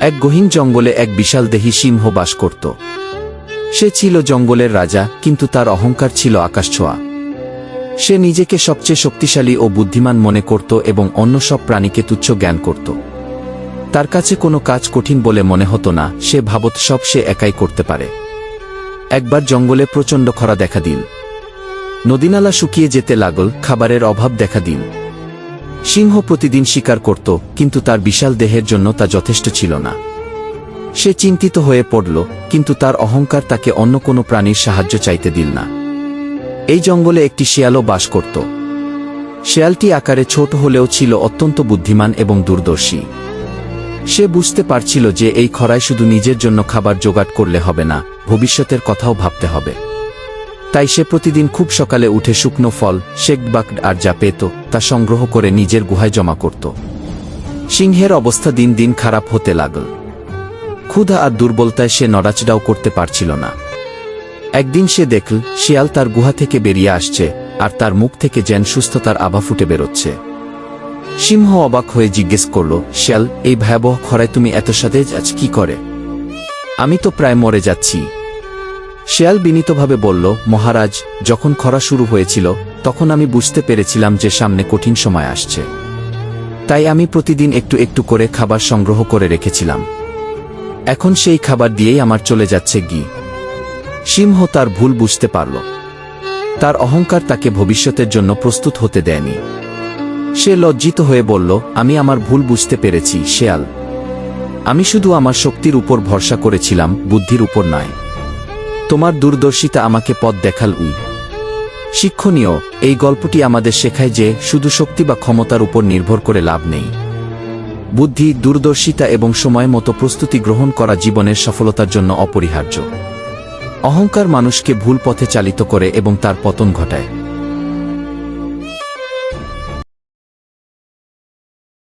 এক গহীন জঙ্গলে এক বিশাল দেহী সিংহ বাস করত। সে ছিল জঙ্গলের রাজা, কিন্তু তার অহংকার ছিল আকাশছোঁয়া। সে নিজেকে সবচেয়ে শক্তিশালী ও বুদ্ধিমান মনে করত এবং অন্য সব প্রাণীকে তুচ্ছ জ্ঞান করত। তার কাছে কোনো কাজ কঠিন বলে মনে হতো না, সে ভাবত সব সে একাই করতে পারে। একবার জঙ্গলে প্রচণ্ড খরা দেখা দিল। নদীনালা শুকিয়ে যেতে লাগল, খাবারের অভাব দেখা দিল। সিংহ প্রতিদিন শিকার করত, কিন্তু তার বিশাল দেহের জন্য তা যথেষ্ট ছিল না। সে চিন্তিত হয়ে পড়ল, কিন্তু তার অহংকার তাকে অন্য কোনো প্রাণীর সাহায্য চাইতে দিল না। এই জঙ্গলে একটি শেয়ালও বাস করত। শেয়ালটি আকারে ছোট হলেও ছিল অত্যন্ত বুদ্ধিমান এবং দূরদর্শী। সে বুঝতে পারছিল যে এই খরায় শুধু নিজের জন্য খাবার জোগাড় করলে হবে না, ভবিষ্যতের কথাও ভাবতে হবে। তাই সে প্রতিদিন খুব সকালে উঠে শুকনো ফল শেক বাক আর যা পেত, তা সংগ্রহ করে নিজের গুহায় জমা করত। সিংহের অবস্থা দিন দিন খারাপ হতে লাগল। ক্ষুধা আর দুর্বলতায় সে নড়াচড়াও করতে পারছিল না। একদিন সে দেখল, শিয়াল তার গুহা থেকে বেরিয়ে আসছে, আর তার মুখ থেকে যেন সুস্থতার আভা ফুটে বেরোচ্ছে। সিংহ অবাক হয়ে জিজ্ঞেস করল, শিয়াল, এই ভয়াবহ খরায় তুমি এত সাথে আজ কি করে? আমি তো প্রায় মরে যাচ্ছি। শেয়াল বিনীতভাবে বলল, মহারাজ, যখন খরা শুরু হয়েছিল, তখন আমি বুঝতে পেরেছিলাম যে সামনে কঠিন সময় আসছে। তাই আমি প্রতিদিন একটু একটু করে খাবার সংগ্রহ করে রেখেছিলাম। এখন সেই খাবার দিয়েই আমার চলে যাচ্ছে গি। সিংহ তার ভুল বুঝতে পারল। তার অহংকার তাকে ভবিষ্যতের জন্য প্রস্তুত হতে দেয়নি। সে লজ্জিত হয়ে বলল, আমি আমার ভুল বুঝতে পেরেছি, শেয়াল। আমি শুধু আমার শক্তির উপর ভরসা করেছিলাম, বুদ্ধির উপর নয়। তোমার দূরদর্শিতা আমাকে পথ দেখাল উই শিক্ষণীয়, এই গল্পটি আমাদের শেখায় যে শুধু শক্তি বা ক্ষমতার উপর নির্ভর করে লাভ নেই। বুদ্ধি দূরদর্শিতা এবং সময় মতো প্রস্তুতি গ্রহণ করা জীবনের সফলতার জন্য অপরিহার্য। অহংকার মানুষকে ভুল পথে চালিত করে এবং তার পতন ঘটায়।